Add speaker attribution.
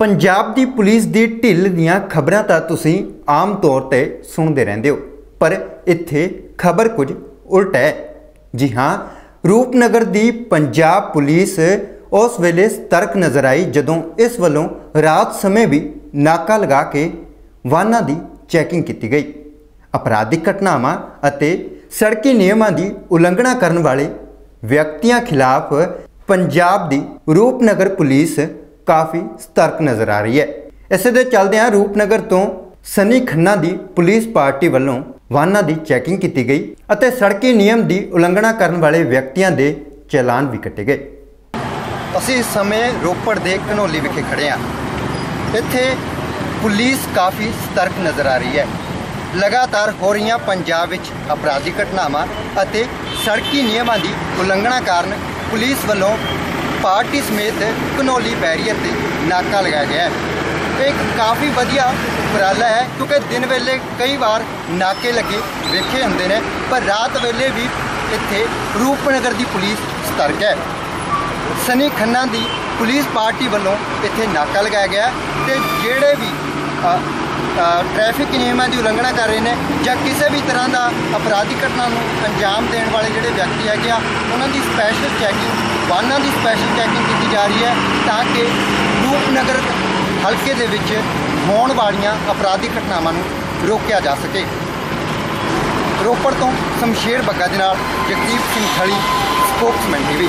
Speaker 1: ਪੰਜਾਬ ਦੀ police ਦੀ ਢਿੱਲ ਦੀਆਂ ਖਬਰਾਂ ਤਾਂ ਤੁਸੀਂ ਆਮ ਤੌਰ ਤੇ ਸੁਣਦੇ ਰਹਿੰਦੇ ਹੋ, ਪਰ ਇੱਥੇ ਖਬਰ ਕੁਝ ਉਲਟ ਹੈ। ਜੀ ਹਾਂ, ਰੂਪਨਗਰ ਦੀ ਪੰਜਾਬ ਪੁਲਿਸ ਉਸ ਵੇਲੇ ਸਤਰਕ ਨਜ਼ਰ ਆਈ ਜਦੋਂ ਇਸ ਵੱਲੋਂ ਰਾਤ ਸਮੇਂ ਵੀ ਨਾਕਾ ਲਗਾ ਕੇ ਵਾਹਨਾਂ ਦੀ ਚੈਕਿੰਗ ਕੀਤੀ ਗਈ। ਅਪਰਾਧਿਕ ਘਟਨਾਵਾਂ ਅਤੇ ਸੜਕੀ ਨਿਯਮਾਂ ਦੀ ਉਲੰਘਣਾ ਕਰਨ ਵਾਲੇ ਵਿਅਕਤੀਆਂ ਖਿਲਾਫ ਪੰਜਾਬ ਦੀ ਰੂਪਨਗਰ ਪੁਲਿਸ ਕਾਫੀ ਸਤਰਕ ਨਜ਼ਰ ਆ ਰਹੀ ਹੈ। ਇਸੇ ਦੇ ਚੱਲਦਿਆਂ ਰੂਪਨਗਰ ਤੋਂ ਸਨੀ ਖੰਨਾ ਦੀ ਪੁਲਿਸ ਪਾਰਟੀ ਵੱਲੋਂ ਵਾਹਨਾਂ ਦੀ ਚੈਕਿੰਗ ਕੀਤੀ ਗਈ ਅਤੇ ਸੜਕੀ ਨਿਯਮ ਦੀ ਉਲੰਘਣਾ ਕਰਨ ਵਾਲੇ ਵਿਅਕਤੀਆਂ ਦੇ ਚਲਾਨ ਵੀ ਕੱਟੇ ਗਏ। ਅਸੀਂ ਇਸ ਸਮੇਂ ਰੋਪੜ ਦੇ ਘਨੌਲੀ ਵਿਖੇ ਖੜੇ ਹਾਂ। ਇੱਥੇ ਪੁਲਿਸ ਕਾਫੀ ਸਤਰਕ ਨਜ਼ਰ ਆ ਰਹੀ ਹੈ। ਲਗਾਤਾਰ ਹੋ ਰਹੀਆਂ ਪੰਜਾਬ ਵਿੱਚ ਅਪਰਾਧਿਕ ਘਟਨਾਵਾਂ ਅਤੇ ਸੜਕੀ ਨਿਯਮਾਂ ਦੀ ਉਲੰਘਣਾ ਕਾਰਨ ਪੁਲਿਸ ਵੱਲੋਂ ਪਾਰਟੀ ਸਮੇਤ ਘਨੌਲੀ ਬੈਰੀਅਰ ਤੇ ਨਾਕਾ ਲਗਾਇਆ ਗਿਆ ਹੈ। ਇਹ ਇੱਕ ਕਾਫੀ ਵਧੀਆ ਉਪਰਾਲਾ ਹੈ ਕਿਉਂਕਿ ਦਿਨ ਵੇਲੇ ਕਈ ਵਾਰ ਨਾਕੇ ਲੱਗੇ ਵੇਖੇ ਹੁੰਦੇ ਨੇ ਪਰ ਰਾਤ ਵੇਲੇ ਵੀ ਇੱਥੇ ਰੂਪਨਗਰ ਦੀ ਪੁਲਿਸ ਸਤਰਕ ਹੈ। ਸਨੀ ਖੰਨਾ ਦੀ ਪੁਲਿਸ ਪਾਰਟੀ ਵੱਲੋਂ ਇੱਥੇ ਨਾਕਾ ਲਗਾਇਆ ਗਿਆ ਤੇ ਜਿਹੜੇ ਵੀ ਅ, ਟ੍ਰੈਫਿਕ ਨਿਯਮਾਂ ਦੀ ਉਲੰਘਣਾ ਕਰ ਰਹੇ ਨੇ ਜਾਂ ਕਿਸੇ ਵੀ ਤਰ੍ਹਾਂ ਦਾ ਅਪਰਾਧਿਕ ਘਟਨਾ ਨੂੰ ਅੰਜਾਮ ਦੇਣ ਵਾਲੇ ਜਿਹੜੇ ਵਿਅਕਤੀ ਹੈਗੇ ਆ ਉਹਨਾਂ ਦੀ ਸਪੈਸ਼ਲ ਚੈਕਿੰਗ ਵਾਹਨਾਂ ਦੀ ਸਪੈਸ਼ਲ ਚੈਕਿੰਗ ਕੀਤੀ ਜਾ ਰਹੀ ਹੈ ਤਾਂ ਕਿ ਰੂਪਨਗਰ ਹਲਕੇ ਦੇ ਵਿੱਚ ਹੋਣ ਵਾਲੀਆਂ ਅਪਰਾਧਿਕ ਘਟਨਾਵਾਂ ਨੂੰ ਰੋਕਿਆ ਜਾ ਸਕੇ। ਰੋਪੜ ਤੋਂ ਸ਼ਮਸ਼ੇਰ ਬੱਗਾ ਦੇ ਨਾਲ ਜਗਦੀਪ ਸਿੰਘ ਥਲੀ ਸਪੋਕਸਮੈਨ ਟੀਵੀ